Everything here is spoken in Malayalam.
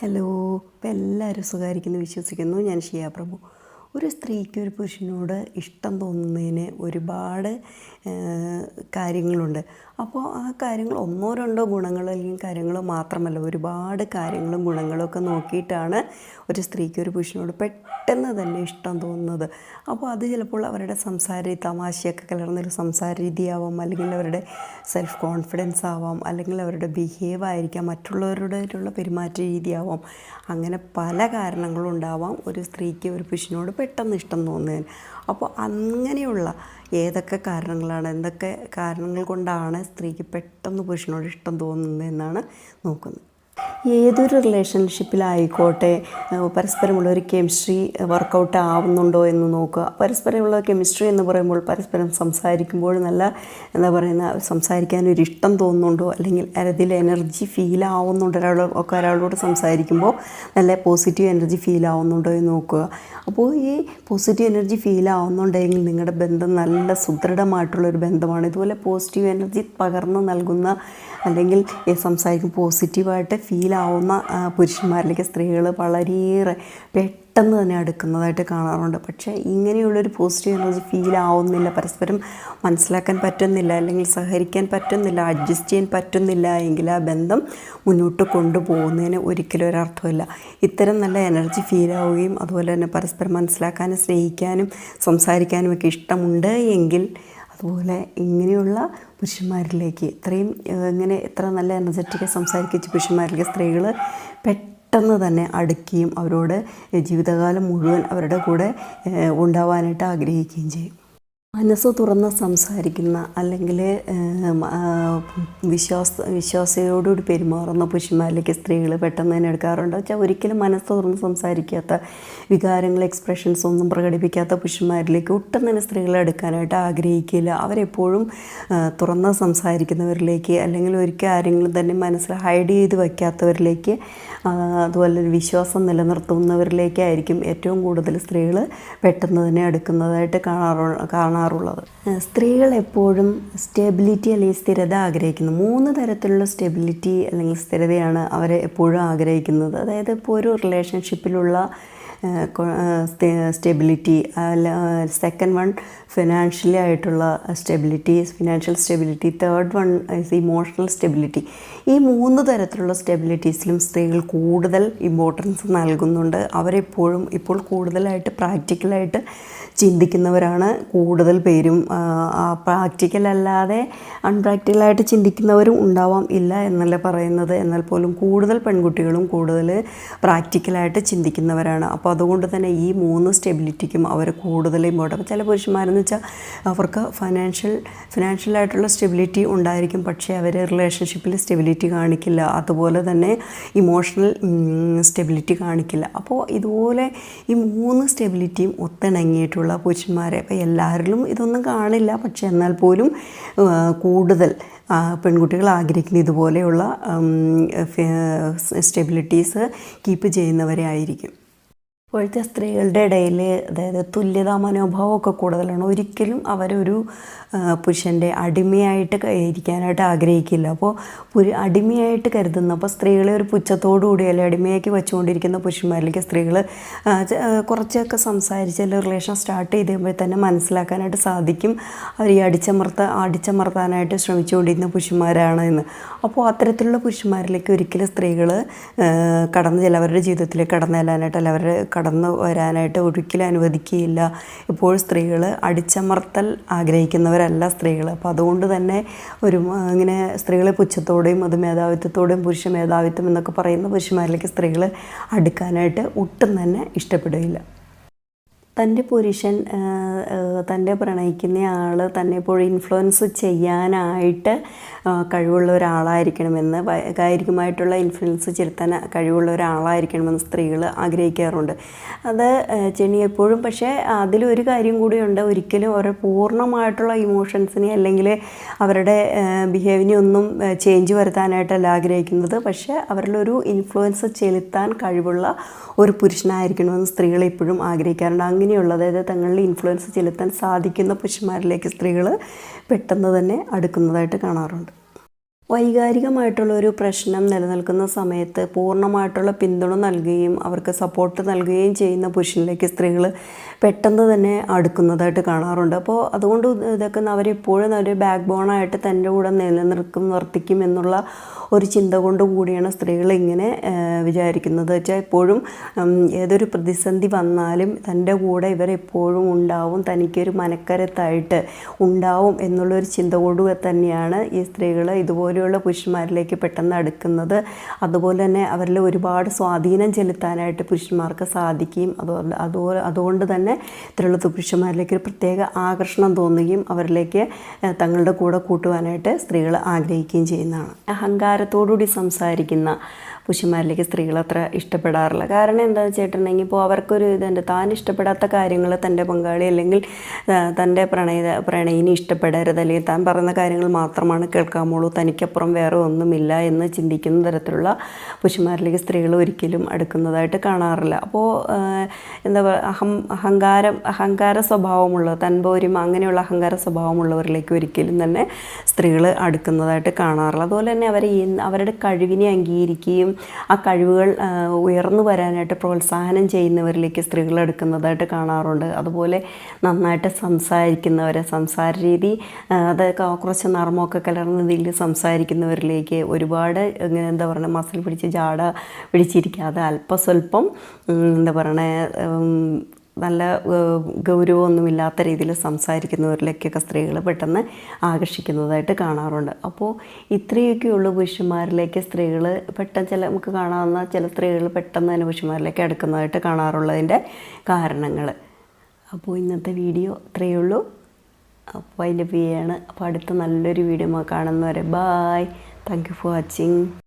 ഹലോ ഇപ്പം എല്ലാവരും സുഖമായിരിക്കുന്നു വിശ്വസിക്കുന്നു. ഞാൻ ഷിയ പ്രഭു. ഒരു സ്ത്രീക്ക് ഒരു പുരുഷനോട് ഇഷ്ടം തോന്നുന്നതിന് ഒരുപാട് കാര്യങ്ങളുണ്ട്. അപ്പോൾ ആ കാര്യങ്ങൾ ഒന്നോ രണ്ടോ ഗുണങ്ങൾ അല്ലെങ്കിൽ കാര്യങ്ങൾ മാത്രമല്ല ഒരുപാട് കാര്യങ്ങളും ഗുണങ്ങളൊക്കെ നോക്കിയിട്ടാണ് ഒരു സ്ത്രീക്ക് ഒരു പുരുഷനോട് പെട്ടെന്ന് തന്നെ ഇഷ്ടം തോന്നുന്നത്. അപ്പോൾ അത് ചിലപ്പോൾ അവരുടെ സംസാര തമാശയൊക്കെ കലർന്നൊരു സംസാര രീതിയാവാം അല്ലെങ്കിൽ അവരുടെ സെൽഫ് കോൺഫിഡൻസ് ആവാം അല്ലെങ്കിൽ അവരുടെ ബിഹേവ് ആയിരിക്കാം മറ്റുള്ളവരോടുള്ള പെരുമാറ്റ രീതിയാവാം. അങ്ങനെ പല കാരണങ്ങളും ഉണ്ടാവാം ഒരു സ്ത്രീക്ക് ഒരു പുരുഷനോട് പെട്ടെന്ന് ഇഷ്ടം തോന്നുന്നതിന്. അപ്പോൾ അങ്ങനെയുള്ള ഏതൊക്കെ കാരണങ്ങളാണ് എന്തൊക്കെ കാരണങ്ങൾ കൊണ്ടാണ് സ്ത്രീക്ക് പെട്ടെന്ന് പുരുഷനോട് ഇഷ്ടം തോന്നുന്നതെന്നാണ് നോക്കുന്നത്. ഏതൊരു റിലേഷൻഷിപ്പിലായിക്കോട്ടെ പരസ്പരമുള്ള ഒരു കെമിസ്ട്രി വർക്കൗട്ട് ആവുന്നുണ്ടോ എന്ന് നോക്കുക. പരസ്പരമുള്ള കെമിസ്ട്രി എന്ന് പറയുമ്പോൾ പരസ്പരം സംസാരിക്കുമ്പോൾ നല്ല എന്താ പറയുന്ന സംസാരിക്കാൻ ഒരു ഇഷ്ടം തോന്നുന്നുണ്ടോ? അല്ലെങ്കിൽ അതിൽ എനർജി ഫീൽ ആവുന്നുണ്ടോ? ഒരാൾ ഒക്കെ ഒരാളോട് സംസാരിക്കുമ്പോൾ നല്ല പോസിറ്റീവ് എനർജി ഫീൽ ആവുന്നുണ്ടോ എന്ന് നോക്കുക. അപ്പോൾ ഈ പോസിറ്റീവ് എനർജി ഫീൽ ആവുന്നുണ്ടെങ്കിൽ നിങ്ങളുടെ ബന്ധം നല്ല സുദൃഢമായിട്ടുള്ളൊരു ബന്ധമാണ്. ഇതുപോലെ പോസിറ്റീവ് എനർജി പകർന്നു നൽകുന്ന അല്ലെങ്കിൽ സംസാരിക്കും പോസിറ്റീവായിട്ട് ഫീൽ ആ, പുരുഷന്മാരിലേക്ക് സ്ത്രീകൾ വളരെയേറെ പെട്ടെന്ന് തന്നെ അടുക്കുന്നതായിട്ട് കാണാറുണ്ട്. പക്ഷേ ഇങ്ങനെയുള്ളൊരു പോസിറ്റീവ് എനർജി ഫീലാവുന്നില്ല. പരസ്പരം മനസ്സിലാക്കാൻ പറ്റുന്നില്ല അല്ലെങ്കിൽ സഹകരിക്കാൻ പറ്റുന്നില്ല അഡ്ജസ്റ്റ് ചെയ്യാൻ പറ്റുന്നില്ല എങ്കിൽ ആ ബന്ധം മുന്നോട്ട് കൊണ്ടുപോകുന്നതിന് ഒരിക്കലും ഒരർത്ഥമില്ല ഇത്തരം നല്ല എനർജി ഫീലാവുകയും അതുപോലെ തന്നെ പരസ്പരം മനസ്സിലാക്കാനും സ്നേഹിക്കാനും സംസാരിക്കാനും ഒക്കെ ഇഷ്ടമുണ്ട് എങ്കിൽ അതുപോലെ ഇങ്ങനെയുള്ള പുരുഷന്മാരിലേക്ക് ഇത്രയും ഇങ്ങനെ ഇത്ര നല്ല എനർജറ്റിക് സംസാരിക്കുന്ന പുരുഷന്മാരിലേക്ക് സ്ത്രീകൾ പെട്ടെന്ന് തന്നെ അടുക്കുകയും അവരോട് ജീവിതകാലം മുഴുവൻ അവരുടെ കൂടെ ഉണ്ടാവാനായിട്ട് ആഗ്രഹിക്കുകയും ചെയ്യും. മനസ്സ് തുറന്ന് സംസാരിക്കുന്ന അല്ലെങ്കിൽ വിശ്വാസ വിശ്വാസയോടുകൂടി പെരുമാറുന്ന പുരുഷന്മാരിലേക്ക് സ്ത്രീകൾ പെട്ടെന്ന് തന്നെ എടുക്കാറുണ്ട്. വെച്ചാൽ ഒരിക്കലും മനസ്സ് തുറന്ന് സംസാരിക്കാത്ത വികാരങ്ങൾ എക്സ്പ്രഷൻസ് ഒന്നും പ്രകടിപ്പിക്കാത്ത പുരുഷന്മാരിലേക്ക് ഒട്ടും തന്നെ സ്ത്രീകളെ എടുക്കാനായിട്ട് ആഗ്രഹിക്കില്ല. അവരെപ്പോഴും തുറന്ന് സംസാരിക്കുന്നവരിലേക്ക് അല്ലെങ്കിൽ ഒരിക്കൽ ആരെങ്കിലും തന്നെ മനസ്സിൽ ഹൈഡ് ചെയ്ത് വയ്ക്കാത്തവരിലേക്ക് അതുപോലെ വിശ്വാസം നിലനിർത്തുന്നവരിലേക്കായിരിക്കും ഏറ്റവും കൂടുതൽ സ്ത്രീകൾ പെട്ടെന്ന് തന്നെ എടുക്കുന്നതായിട്ട് കാണാറു കാണാറുള്ളത്. ഏഹ് സ്ത്രീകൾ എപ്പോഴും സ്റ്റെബിലിറ്റി അല്ലെങ്കിൽ സ്ഥിരത ആഗ്രഹിക്കുന്നു. മൂന്ന് തരത്തിലുള്ള സ്റ്റെബിലിറ്റി അല്ലെങ്കിൽ സ്ഥിരതയാണ് അവരെ എപ്പോഴും ആഗ്രഹിക്കുന്നത്. അതായത് ഇപ്പോൾ ഒരു റിലേഷൻഷിപ്പിലുള്ള സ്റ്റെബിലിറ്റി സെക്കൻഡ് വൺ ഫിനാൻഷ്യലി ആയിട്ടുള്ള stability financial stability third one is emotional stability. ഈ മൂന്ന് തരത്തിലുള്ള സ്റ്റെബിലിറ്റീസിലും സ്ത്രീകൾ കൂടുതൽ ഇമ്പോർട്ടൻസ് നൽകുന്നുണ്ട്. അവരെപ്പോഴും ഇപ്പോൾ കൂടുതലായിട്ട് പ്രാക്ടിക്കലായിട്ട് ചിന്തിക്കുന്നവരാണ്. കൂടുതൽ പേരും പ്രാക്ടിക്കൽ അല്ലാതെ അൺപ്രാക്ടിക്കലായിട്ട് ചിന്തിക്കുന്നവരും ഉണ്ടാവാം ഇല്ല എന്നല്ല പറയുന്നത്. എന്നാൽ പോലും കൂടുതൽ പെൺകുട്ടികളും കൂടുതൽ പ്രാക്ടിക്കലായിട്ട് ചിന്തിക്കുന്നവരാണ്. അപ്പോൾ അതുകൊണ്ട് തന്നെ ഈ മൂന്ന് സ്റ്റെബിലിറ്റിക്കും അവർ കൂടുതൽ ഇമ്പോർട്ടൻ ചില പുരുഷന്മാരെന്ന് വെച്ചാൽ അവർക്ക് ഫൈനാൻഷ്യൽ ഫിനാൻഷ്യലായിട്ടുള്ള സ്റ്റെബിലിറ്റി ഉണ്ടായിരിക്കും പക്ഷേ അവർ റിലേഷൻഷിപ്പിൽ സ്റ്റെബിലിറ്റി കാണിക്കില്ല. അതുപോലെ തന്നെ ഇമോഷണൽ സ്റ്റെബിലിറ്റി കാണിക്കില്ല. അപ്പോൾ ഇതുപോലെ ഈ മൂന്ന് സ്റ്റെബിലിറ്റിയും ഒത്തിണങ്ങിയിട്ടുള്ള പുരുഷന്മാരെ അപ്പോൾ എല്ലാവരിലും ഇതൊന്നും കാണില്ല. പക്ഷേ എന്നാൽ പോലും കൂടുതൽ പെൺകുട്ടികൾ ആഗ്രഹിക്കുന്ന ഇതുപോലെയുള്ള സ്റ്റെബിലിറ്റീസ് കീപ്പ് ചെയ്യുന്നവരെ ആയിരിക്കും. ഇപ്പോഴത്തെ സ്ത്രീകളുടെ ഇടയിൽ അതായത് തുല്യതാ മനോഭാവമൊക്കെ കൂടുതലാണ്. ഒരിക്കലും അവരൊരു പുരുഷന്റെ അടിമയായിട്ട് ഇരിക്കാനായിട്ട് ആഗ്രഹിക്കില്ല. അപ്പോൾ പുരു അടിമയായിട്ട് കരുതുന്ന അപ്പോൾ സ്ത്രീകളെ ഒരു പുച്ഛത്തോടു കൂടി അല്ലെങ്കിൽ അടിമയാക്കി വെച്ചുകൊണ്ടിരിക്കുന്ന പുരുഷന്മാരിലേക്ക് സ്ത്രീകൾ കുറച്ചൊക്കെ സംസാരിച്ച് അല്ലെങ്കിൽ റിലേഷൻ സ്റ്റാർട്ട് ചെയ്ത് കഴിയുമ്പോൾ തന്നെ മനസ്സിലാക്കാനായിട്ട് സാധിക്കും. അവർ ഈ അടിച്ചമർത്ത അടിച്ചമർത്താനായിട്ട് ശ്രമിച്ചുകൊണ്ടിരുന്ന പുരുഷന്മാരാണ് എന്ന്. അപ്പോൾ അത്തരത്തിലുള്ള പുരുഷന്മാരിലേക്ക് ഒരിക്കലും സ്ത്രീകൾ കടന്നു ചെല്ലവരുടെ ജീവിതത്തിലേക്ക് കടന്നു ചെല്ലാനായിട്ട് അല്ല അവരുടെ കടന്നു വരാനായിട്ട് ഒരിക്കലും അനുവദിക്കുകയില്ല. ഇപ്പോൾ സ്ത്രീകൾ അടിച്ചമർത്തൽ ആഗ്രഹിക്കുന്നവരല്ല സ്ത്രീകൾ അപ്പോൾ അതുകൊണ്ട് തന്നെ ഒരു ഇങ്ങനെ സ്ത്രീകളെ പുച്ഛത്തോടെയും അത് മേധാവിത്വത്തോടെയും പുരുഷ മേധാവിത്വം എന്നൊക്കെ പറയുന്ന പുരുഷന്മാരിലേക്ക് സ്ത്രീകൾ അടുക്കാനായിട്ട് ഒട്ടും തന്നെ ഇഷ്ടപ്പെടുകയില്ല. തന്റെ പുരുഷൻ തന്റെ പ്രണയിക്കുന്ന ആൾ തന്നെ എപ്പോഴും ഇൻഫ്ലുവൻസ് ചെയ്യാനായിട്ട് കഴിവുള്ള ഒരാളായിരിക്കണമെന്ന് വൈകാരികമായിട്ടുള്ള ഇൻഫ്ലുവൻസ് ചെലുത്താൻ കഴിവുള്ള ഒരാളായിരിക്കണമെന്ന് സ്ത്രീകൾ ആഗ്രഹിക്കാറുണ്ട്. അത് ചെണി എപ്പോഴും പക്ഷേ അതിലൊരു കാര്യം കൂടിയുണ്ട്. ഒരിക്കലും അവരുടെ പൂർണമായിട്ടുള്ള ഇമോഷൻസിനെ അല്ലെങ്കിൽ അവരുടെ ബിഹേവിനെ ഒന്നും ചേഞ്ച് വരുത്താനായിട്ടല്ല ആഗ്രഹിക്കുന്നത്. പക്ഷേ അവരിലൊരു ഇൻഫ്ലുവൻസ് ചെലുത്താൻ കഴിവുള്ള ഒരു പുരുഷനായിരിക്കണമെന്ന് സ്ത്രീകൾ എപ്പോഴും ആഗ്രഹിക്കാറുണ്ട്. അങ്ങനെയുള്ള അതായത് തങ്ങളിൽ ഇൻഫ്ലുവൻസ് ചെലുത്താൻ സാധിക്കുന്ന പുരുഷന്മാരിലേക്ക് സ്ത്രീകൾ പെട്ടെന്ന് തന്നെ അടുക്കുന്നതായിട്ട് കാണാറുണ്ട്. വൈകാരികമായിട്ടുള്ള ഒരു പ്രശ്നം നിലനിൽക്കുന്ന സമയത്ത് പൂർണമായിട്ടുള്ള പിന്തുണ നൽകുകയും അവർക്ക് സപ്പോർട്ട് നൽകുകയും ചെയ്യുന്ന പുരുഷനിലേക്ക് സ്ത്രീകൾ പെട്ടെന്ന് തന്നെ അടുക്കുന്നതായിട്ട് കാണാറുണ്ട്. അപ്പോൾ അതുകൊണ്ട് ഇതൊക്കെ അവരെപ്പോഴും ഒരു ബാക്ക് ബോണായിട്ട് തന്റെ കൂടെ നിലനിർക്കും വർത്തിക്കും എന്നുള്ള ഒരു ചിന്ത കൊണ്ട് കൂടിയാണ് സ്ത്രീകൾ ഇങ്ങനെ വിചാരിക്കുന്നത്. വെച്ചാൽ എപ്പോഴും ഏതൊരു പ്രതിസന്ധി വന്നാലും തന്റെ കൂടെ ഇവരെപ്പോഴും ഉണ്ടാവും തനിക്കൊരു മനക്കരത്തായിട്ട് ഉണ്ടാവും എന്നുള്ളൊരു ചിന്ത കൊണ്ട് തന്നെയാണ് ഈ സ്ത്രീകൾ ഇതുപോലെയുള്ള പുരുഷന്മാരിലേക്ക് പെട്ടെന്ന് അടുക്കുന്നത്. അതുപോലെ തന്നെ അവരിൽ ഒരുപാട് സ്വാധീനം ചെലുത്താനായിട്ട് പുരുഷന്മാർക്ക് സാധിക്കുകയും അതുപോലെ അതുപോലെ അതുകൊണ്ട് തന്നെ ഇത്തരമുള്ള പുരുഷന്മാരിലേക്ക് ഒരു പ്രത്യേക ആകർഷണം തോന്നുകയും അവരിലേക്ക് തങ്ങളുടെ കൂടെ കൂട്ടുവാനായിട്ട് സ്ത്രീകൾ ആഗ്രഹിക്കുകയും ചെയ്യുന്നതാണ്. അഹങ്കാരത്തോടുകൂടി സംസാരിക്കുന്ന പുരുഷന്മാരിലേക്ക് സ്ത്രീകൾ അത്ര ഇഷ്ടപ്പെടാറില്ല. കാരണം എന്താണെന്ന് വെച്ചിട്ടുണ്ടെങ്കിൽ ഇപ്പോൾ അവർക്കൊരു ഇതുണ്ട്. താൻ ഇഷ്ടപ്പെടാത്ത കാര്യങ്ങൾ തന്റെ പങ്കാളി അല്ലെങ്കിൽ തന്റെ പ്രണയ പ്രണയിനി ഇഷ്ടപ്പെടരുത്. അല്ലെങ്കിൽ താൻ പറയുന്ന കാര്യങ്ങൾ മാത്രമാണ് കേൾക്കാമുള്ളൂ തനിക്കപ്പുറം വേറെ ഒന്നുമില്ല എന്ന് ചിന്തിക്കുന്ന തരത്തിലുള്ള പുരുഷന്മാരിലേക്ക് സ്ത്രീകൾ ഒരിക്കലും അടുക്കുന്നതായിട്ട് കാണാറില്ല. അപ്പോൾ എന്താ പറയുക അഹം അഹങ്കാരം അഹങ്കാര സ്വഭാവമുള്ള തൻപോരും അങ്ങനെയുള്ള അഹങ്കാര സ്വഭാവമുള്ളവരിലേക്ക് ഒരിക്കലും തന്നെ സ്ത്രീകൾ അടുക്കുന്നതായിട്ട് കാണാറില്ല. അതുപോലെ തന്നെ അവരെ അവരുടെ കഴിവിനെ അംഗീകരിക്കുകയും ആ കഴിവുകൾ ഉയർന്നു വരാനായിട്ട് പ്രോത്സാഹനം ചെയ്യുന്നവരിലേക്ക് സ്ത്രീകൾ എടുക്കുന്നതായിട്ട് കാണാറുണ്ട്. അതുപോലെ നന്നായിട്ട് സംസാരിക്കുന്നവരെ സംസാര രീതി അതൊക്കെ അത് കുറച്ച് നർമ്മമൊക്കെ കലർന്ന രീതിയിൽ സംസാരിക്കുന്നവരിലേക്ക് ഒരുപാട് ഇങ്ങനെ എന്താ പറയുക മസിൽ പിടിച്ച് ജാട പിടിച്ചിരിക്കാതെ അല്പസ്വല്പം എന്താ പറയണേ നല്ല ഗൗരവമൊന്നുമില്ലാത്ത രീതിയിൽ സംസാരിക്കുന്നവരിലേക്കൊക്കെ സ്ത്രീകൾ പെട്ടെന്ന് ആകർഷിക്കുന്നതായിട്ട് കാണാറുണ്ട്. അപ്പോൾ ഇത്രയൊക്കെയുള്ള പുരുഷന്മാരിലേക്ക് സ്ത്രീകൾ പെട്ടെന്ന് ചില നമുക്ക് കാണാവുന്ന ചില സ്ത്രീകൾ പെട്ടെന്ന് തന്നെ പുരുഷന്മാരിലേക്ക് അടുക്കുന്നതായിട്ട് കാണാറുള്ളതിന്റെ കാരണങ്ങൾ. അപ്പോൾ ഇന്നത്തെ വീഡിയോ ഇത്രയേ ഉള്ളൂ. അപ്പോൾ അതിന്റെ പേയാണ് അപ്പോൾ അടുത്ത നല്ലൊരു വീഡിയോ കാണുന്നവരെ. Bye thank you for watching